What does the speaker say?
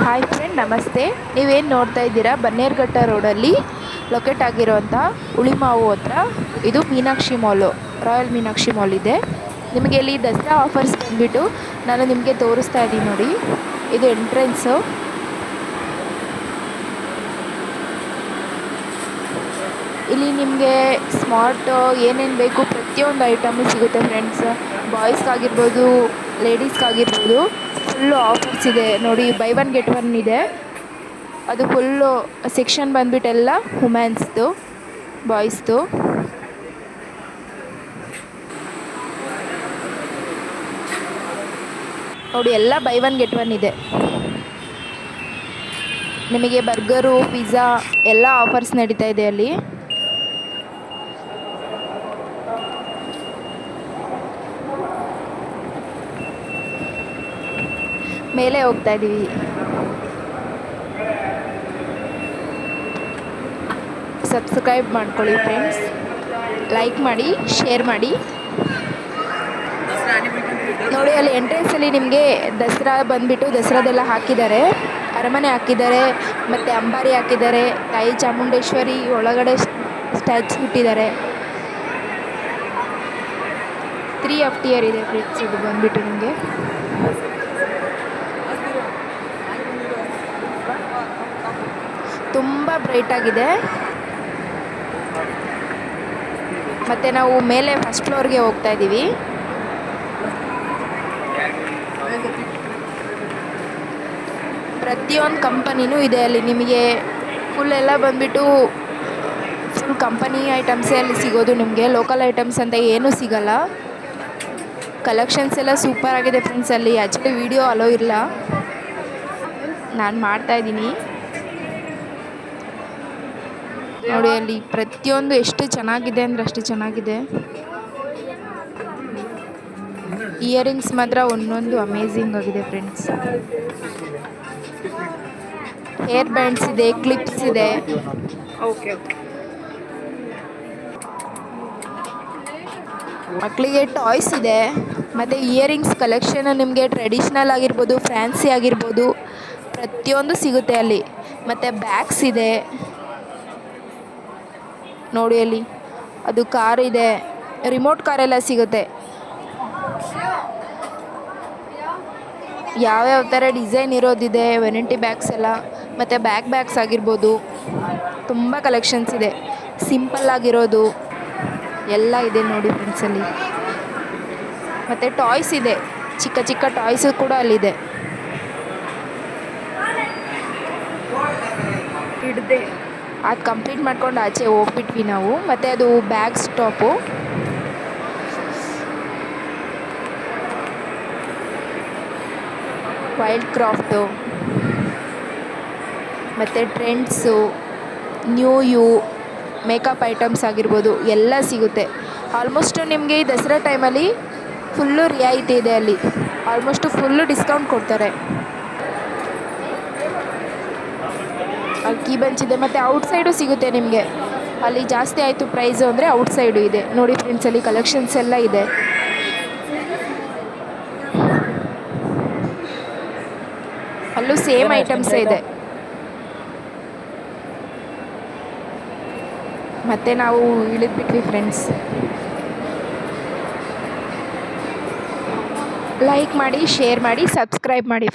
Hi friend ನಮಸ್ತೆ. ನೀವೇನು ನೋಡ್ತಾ ಇದ್ದೀರಾ? ಬನ್ನೇರ್ಘಟ್ಟ ರೋಡಲ್ಲಿ ಲೊಕೇಟ್ ಆಗಿರೋಂಥ ಉಳಿಮಾವು ಹತ್ರ ಇದು Meenakshi mall royal Meenakshi mall ಇದೆ. ನಿಮಗೆ ಇಲ್ಲಿ ದಸರಾ ಆಫರ್ಸ್ ಬಂದುಬಿಟ್ಟು ನಾನು ನಿಮಗೆ ತೋರಿಸ್ತಾ ಇದ್ದೀನಿ ನೋಡಿ. ಇದು ಎಂಟ್ರೆನ್ಸು ಇಲ್ಲಿ ನಿಮಗೆ ಸ್ಮಾರ್ಟ್ ಏನೇನು ಬೇಕು ಪ್ರತಿಯೊಂದು ಐಟಮು ಸಿಗುತ್ತೆ ಫ್ರೆಂಡ್ಸ್ ಬಾಯ್ಸ್ಗಾಗಿರ್ಬೋದು ಲೇಡೀಸ್ಗಾಗಿರ್ಬೋದು ಫುಲ್ಲು ಆಫರ್ಸ್ ಇದೆ ನೋಡಿ ಬೈ ಒನ್ ಗೆಟ್ ಒನ್ ಇದೆ. ಅದು ಫುಲ್ಲು ಸೆಕ್ಷನ್ ಬಂದ್ಬಿಟ್ಟೆಲ್ಲ ವುಮೆನ್ಸ್ದು ಬಾಯ್ಸ್ದು ನೋಡಿ, ಎಲ್ಲ ಬೈ ಒನ್ ಗೆಟ್ ಒನ್ ಇದೆ. ನಿಮಗೆ ಬರ್ಗರು ಪಿಜ್ಜಾ ಎಲ್ಲ ಆಫರ್ಸ್ ನಡೀತಾ ಇದೆ ಅಲ್ಲಿ. ಮೇಲೆ ಹೋಗ್ತಾ ಇದ್ದೀವಿ ಸಬ್ಸ್ಕ್ರೈಬ್ ಮಾಡ್ಕೊಳ್ಳಿ ಫ್ರೆಂಡ್ಸ್ ಲೈಕ್ ಮಾಡಿ ಶೇರ್ ಮಾಡಿ. ನೋಡಿ, ಅಲ್ಲಿ ಎಂಟ್ರೆನ್ಸಲ್ಲಿ ನಿಮಗೆ ದಸರಾ ಬಂದುಬಿಟ್ಟು ದಸರಾದೆಲ್ಲ ಹಾಕಿದ್ದಾರೆ. ಅರಮನೆ ಹಾಕಿದ್ದಾರೆ, ಮತ್ತು ಅಂಬಾರಿ ಹಾಕಿದ್ದಾರೆ, ತಾಯಿ ಚಾಮುಂಡೇಶ್ವರಿ ಒಳಗಡೆ ಸ್ಟ್ಯಾಚು ಇಟ್ಟಿದ್ದಾರೆ ತ್ರೀ ಆಫ್ ಟಿಯರ್ ಇದೆ ಫ್ರಿಡ್ಜ್ ಇದು ಬಂದುಬಿಟ್ಟು ನಿಮಗೆ ತುಂಬ ಬ್ರೈಟ್ ಆಗಿದೆ. ಮತ್ತು ನಾವು ಮೇಲೆ ಫಸ್ಟ್ ಫ್ಲೋರ್ಗೆ ಹೋಗ್ತಾ ಇದ್ದೀವಿ. ಪ್ರತಿಯೊಂದು ಕಂಪನಿನೂ ಇದೆ ಅಲ್ಲಿ. ನಿಮಗೆ ಫುಲ್ ಎಲ್ಲ ಬಂದುಬಿಟ್ಟು ಫುಲ್ ಕಂಪನಿ ಐಟಮ್ಸೇ ಅಲ್ಲಿ ಸಿಗೋದು ನಿಮಗೆ. ಲೋಕಲ್ ಐಟಮ್ಸ್ ಅಂತ ಏನೂ ಸಿಗಲ್ಲ. ಕಲೆಕ್ಷನ್ಸ್ ಎಲ್ಲ ಸೂಪರ್ ಆಗಿದೆ ಫ್ರೆಂಡ್ಸ್ ಅಲ್ಲಿ. ಆ್ಯಕ್ಚುಲಿ ವೀಡಿಯೋ ಅಲೋ ಇಲ್ಲ. ನಾನು ಮಾಡ್ತಾಯಿದ್ದೀನಿ ನೋಡಿ ಅಲ್ಲಿ ಪ್ರತಿಯೊಂದು ಎಷ್ಟು ಚೆನ್ನಾಗಿದೆ ಅಂದ್ರೆ ಅಷ್ಟು ಚೆನ್ನಾಗಿದೆ. ಇಯರಿಂಗ್ಸ್ ಮಾತ್ರ ಒಂದೊಂದು ಅಮೇಝಿಂಗ್ ಆಗಿದೆ ಫ್ರೆಂಡ್ಸ್ ಹೇರ್ ಬ್ಯಾಂಡ್ಸ್ ಇದೆ ಕ್ಲಿಪ್ಸ್ ಇದೆ. ಓಕೆ ಓಕೆ ಮಕ್ಕಳಿಗೆ ಟಾಯ್ಸ್ ಇದೆ. ಮತ್ತು ಇಯರಿಂಗ್ಸ್ ಕಲೆಕ್ಷನ್ ನಿಮಗೆ ಟ್ರೆಡಿಷ್ನಲ್ ಆಗಿರ್ಬೋದು ಫ್ಯಾನ್ಸಿ ಆಗಿರ್ಬೋದು ಪ್ರತಿಯೊಂದು ಸಿಗುತ್ತೆ ಅಲ್ಲಿ. ಮತ್ತು ಬ್ಯಾಗ್ಸ್ ಇದೆ. ನೋಡಿ ಅಲ್ಲಿ. ಅದು ಕಾರ್ ಇದೆ. ರಿಮೋಟ್ ಕಾರೆಲ್ಲ ಸಿಗುತ್ತೆ. ಯಾವ್ಯಾವ ಥರ ಡಿಸೈನ್ ಇರೋದಿದೆ ವೆರೈಟಿ ಬ್ಯಾಗ್ಸ್ ಎಲ್ಲ, ಮತ್ತು ಬ್ಯಾಕ್ ಬ್ಯಾಗ್ಸ್ ಆಗಿರ್ಬೋದು. ತುಂಬ ಕಲೆಕ್ಷನ್ಸ್ ಇದೆ. ಸಿಂಪಲ್ ಆಗಿರೋದು. ಎಲ್ಲ ಇದೆ ನೋಡಿ ಫ್ರೆಂಡ್ಸಲ್ಲಿ ಮತ್ತು ಟಾಯ್ಸ್ ಇದೆ. ಚಿಕ್ಕ ಚಿಕ್ಕ ಟಾಯ್ಸು ಕೂಡ ಅಲ್ಲಿದೆ. ಹಿಡ್ದೆ. ಅದು ಕಂಪ್ಲೀಟ್ ಮಾಡ್ಕೊಂಡು ಆಚೆ ಹೋಗ್ಬಿಟ್ವಿ ನಾವು. ಮತ್ತು ಅದು ಬ್ಯಾಗ್ ಸ್ಟಾಪು. Wild craft. ಮತ್ತು trends. New you, makeup items ಆಗಿರ್ಬೋದು, ಎಲ್ಲ ಸಿಗುತ್ತೆ. ಆಲ್ಮೋಸ್ಟು ನಿಮಗೆ ಈ ದಸರಾ ಟೈಮಲ್ಲಿ ಫುಲ್ಲು ರಿಯಾಯಿತಿ ಇದೆ ಅಲ್ಲಿ. ಆಲ್ಮೋಸ್ಟು ಫುಲ್ಲು ಡಿಸ್ಕೌಂಟ್ ಕೊಡ್ತಾರೆ. ಕೀ ಬೆಂಚ್ ಇದೆ. ಮತ್ತು ಔಟ್ಸೈಡು ಸಿಗುತ್ತೆ ನಿಮಗೆ. ಅಲ್ಲಿ ಜಾಸ್ತಿ ಆಯಿತು ಪ್ರೈಸು ಅಂದರೆ ಔಟ್ಸೈಡು ಇದೆ. ನೋಡಿ ಫ್ರೆಂಡ್ಸ್ ಅಲ್ಲಿ ಕಲೆಕ್ಷನ್ಸ್ ಎಲ್ಲ ಇದೆ. ಅಲ್ಲೂ ಸೇಮ್ ಐಟಮ್ಸೇ ಇದೆ. ಮತ್ತೆ ನಾವು ಇಳಿದ್ಬಿಟ್ವಿ ಫ್ರೆಂಡ್ಸ್ ಲೈಕ್ ಮಾಡಿ ಶೇರ್ ಮಾಡಿ ಸಬ್ಸ್ಕ್ರೈಬ್ ಮಾಡಿ.